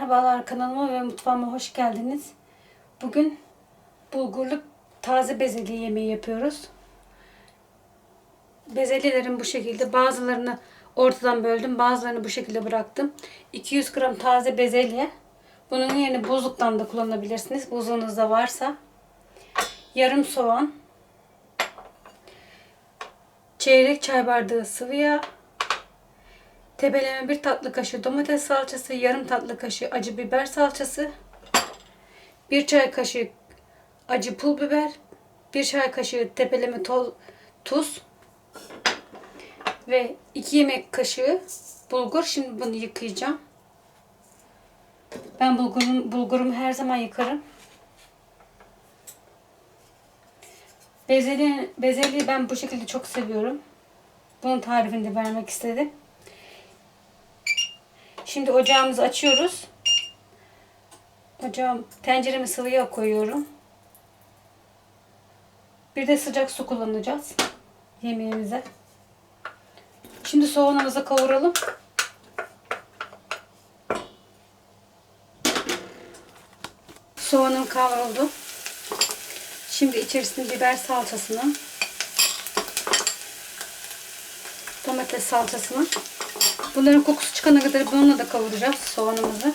Merhabalar kanalıma ve mutfağıma hoş geldiniz. Bugün bulgurlu taze bezelye yemeği yapıyoruz. Bezelyelerin bu şekilde bazılarını ortadan böldüm, bazılarını bu şekilde bıraktım. 200 gram taze bezelye. Bunun yerine buzluktan da kullanabilirsiniz. Buzluğunuzda varsa. Yarım soğan. Çeyrek çay bardağı sıvı yağ. Tepeleme bir tatlı kaşığı domates salçası, yarım tatlı kaşığı acı biber salçası, bir çay kaşığı acı pul biber, bir çay kaşığı tepeleme toz, tuz ve iki yemek kaşığı bulgur. Şimdi bunu yıkayacağım. Ben bulgurum, bulgurumu her zaman yıkarım. Bezelye, bezelyeyi ben bu şekilde çok seviyorum. Bunun tarifini de vermek istedim. Şimdi ocağımızı açıyoruz. Ocağım tenceremi sıvı yağ koyuyorum. Bir de sıcak su kullanacağız yemeğimize. Şimdi soğanımızı kavuralım. Soğanım kavruldu. Şimdi içerisine biber salçasını, domates salçasını Bunların kokusu çıkana kadar bununla da kavuracağız soğanımızı.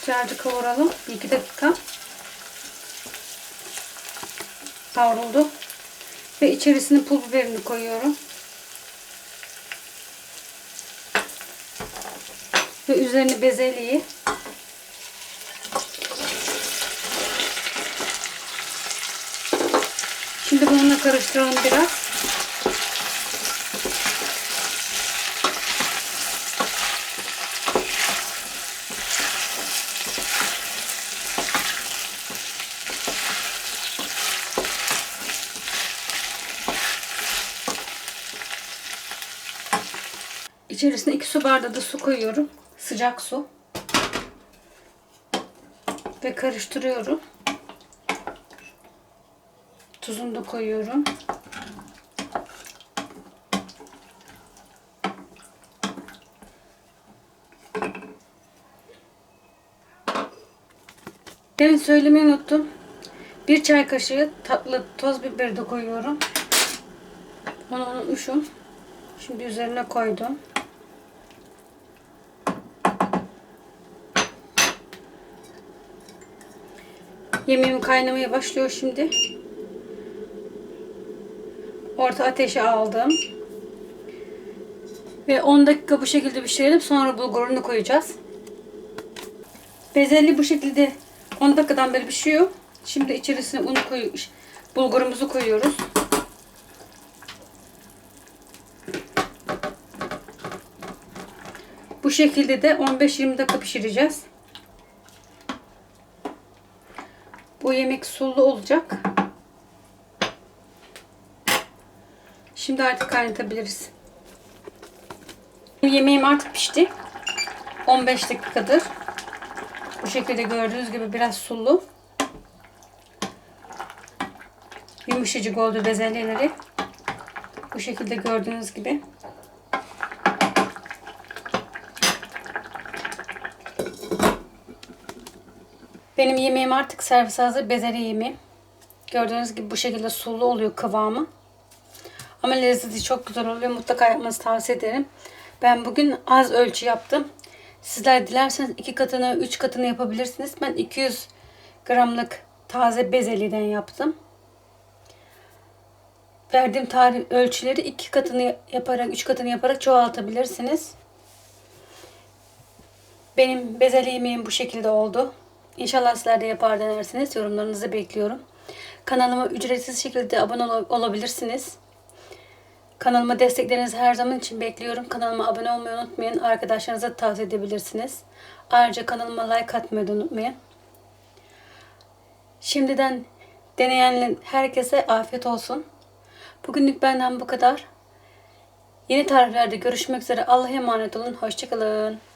Güzelce kavuralım. 1-2 dakika. Kavruldu. Ve içerisine pul biberini koyuyorum. Ve üzerine bezelyeyi Şimdi bununla karıştıralım biraz. İçerisine 2 su bardağı da su koyuyorum. Sıcak su. Ve karıştırıyorum. Tuzunu da koyuyorum. Demin söylemeyi unuttum. Bir çay kaşığı tatlı toz biber de koyuyorum. Onu unutmuşum. Şimdi üzerine koydum. Yemeğim kaynamaya başlıyor şimdi. Orta ateşe aldım. Ve 10 dakika bu şekilde pişirelim. Sonra bulgurunu koyacağız. Bezelye bu şekilde 10 dakikadan beri pişiyor. Şimdi içerisine unu koy, bulgurumuzu koyuyoruz. Bu şekilde de 15-20 dakika pişireceğiz. Bu yemek sulu olacak. Şimdi artık kaynatabiliriz. Yemeğim artık pişti. 15 dakikadır. Bu şekilde gördüğünüz gibi biraz sulu. Yumuşacık oldu bezelyeleri. Bu şekilde gördüğünüz gibi. Benim yemeğim artık servis hazır. Bezelye yemeğim. Gördüğünüz gibi bu şekilde sulu oluyor kıvamı. Ama lezzeti çok güzel oluyor. Mutlaka yapmanızı tavsiye ederim. Ben bugün az ölçü yaptım. Sizler dilerseniz iki katını, üç katını yapabilirsiniz. Ben 200 gramlık taze bezelyeden yaptım. Verdiğim tarif ölçüleri iki katını yaparak, üç katını yaparak çoğaltabilirsiniz. Benim bezelye yemeğim bu şekilde oldu. İnşallah sizler de yapar denersiniz. Yorumlarınızı bekliyorum. Kanalıma ücretsiz şekilde abone ol olabilirsiniz. Kanalıma desteklerinizi her zaman için bekliyorum. Kanalıma abone olmayı unutmayın. Arkadaşlarınıza tavsiye edebilirsiniz. Ayrıca kanalıma like atmayı da unutmayın. Şimdiden deneyen herkese afiyet olsun. Bugünlük benden bu kadar. Yeni tariflerde görüşmek üzere. Allah'a emanet olun. Hoşçakalın.